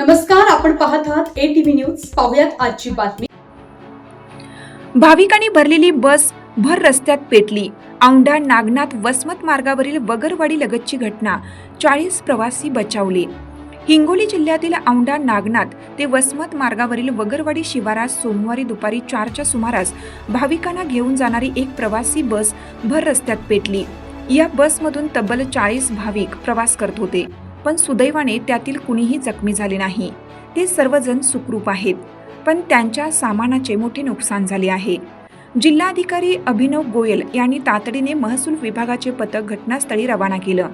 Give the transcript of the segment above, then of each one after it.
नमस्कार आपण पाहत आहात ए टीव्ही न्यूज पाहुयात आजची बातमी. भाविकांनी भरलेली बस भर रस्त्यात पेटली. औंढा नागनाथ वसमत मार्गावरील वगरवाडी लगतची घटना. चाळीस प्रवासी बचावले. हिंगोली जिल्ह्यातील औंढा नागनाथ ते वसमत मार्गावरील वगरवाडी शिवारात सोमवारी दुपारी चारच्या सुमारास भाविकांना घेऊन जाणारी एक प्रवासी बस भर रस्त्यात पेटली. या बसमधून तब्बल चाळीस भाविक प्रवास करत होते. पण सुदैवाने त्यातील कुणीही जखमी झाले नाही. ते सर्वजण सुखरूप आहेत. पण त्यांच्या सामानाचे मोठे नुकसान झाले आहे. जिल्हाधिकारी अभिनव गोयल यांनी तातडीने महसूल विभागाचे पथक घटनास्थळी रवाना केलं.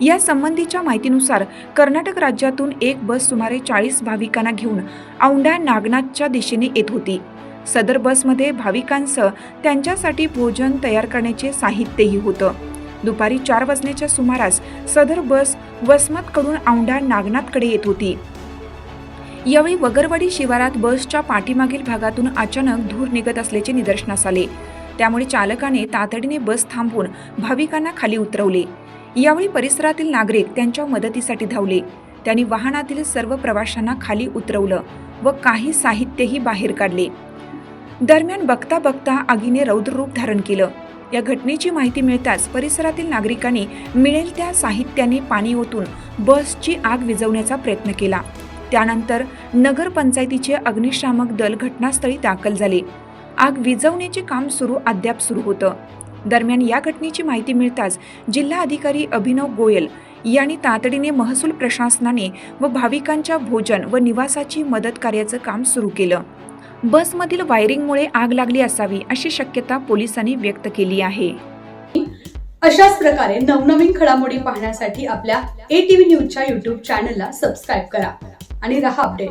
या संबंधीच्या माहितीनुसार कर्नाटक राज्यातून एक बस सुमारे चाळीस भाविकांना घेऊन औंढा नागनाथच्या दिशेने येत होती. सदर बसमध्ये भाविकांसह त्यांच्यासाठी भोजन तयार करण्याचे साहित्यही होतं. दुपारी चार वाजण्याच्या सुमारास सदर बस वसमतकडून औंढा नागनाथकडे येत होती. यावेळी वगरवाडी शिवारात बसच्या पाठीमागील भागातून अचानक धूर निघत असल्याचे निदर्शनास आले. त्यामुळे चालकाने तातडीने बस थांबवून भाविकांना खाली उतरवले. यावेळी परिसरातील नागरिक त्यांच्या मदतीसाठी धावले. त्यांनी वाहनातील सर्व प्रवाशांना खाली उतरवलं व काही साहित्यही बाहेर काढले. दरम्यान बघता बघता आगीने रौद्ररूप धारण केलं. या घटनेची माहिती मिळताच परिसरातील नागरिकांनी मिळेल त्या साहित्याने पाणी ओतून बसची आग विझवण्याचा प्रयत्न केला. त्यानंतर नगरपंचायतीचे अग्निशामक दल घटनास्थळी दाखल झाले. आग विझवण्याचे काम सुरू अद्याप सुरू होतं. दरम्यान या घटनेची माहिती मिळताच जिल्हा अधिकारी अभिनव गोयल यांनी तातडीने महसूल प्रशासनाने व भाविकांच्या भोजन व निवासाची मदत कार्याचं काम सुरू केलं. बसमधील वायरिंगमुळे आग लागली असावी अशी शक्यता पोलिसांनी व्यक्त केली आहे. अशाच प्रकारे नवनवीन घडामोडी पाहण्यासाठी आपल्या ए टीव्ही न्यूजच्या युट्यूब चॅनलला सबस्क्राईब करा आणि रहा अपडेट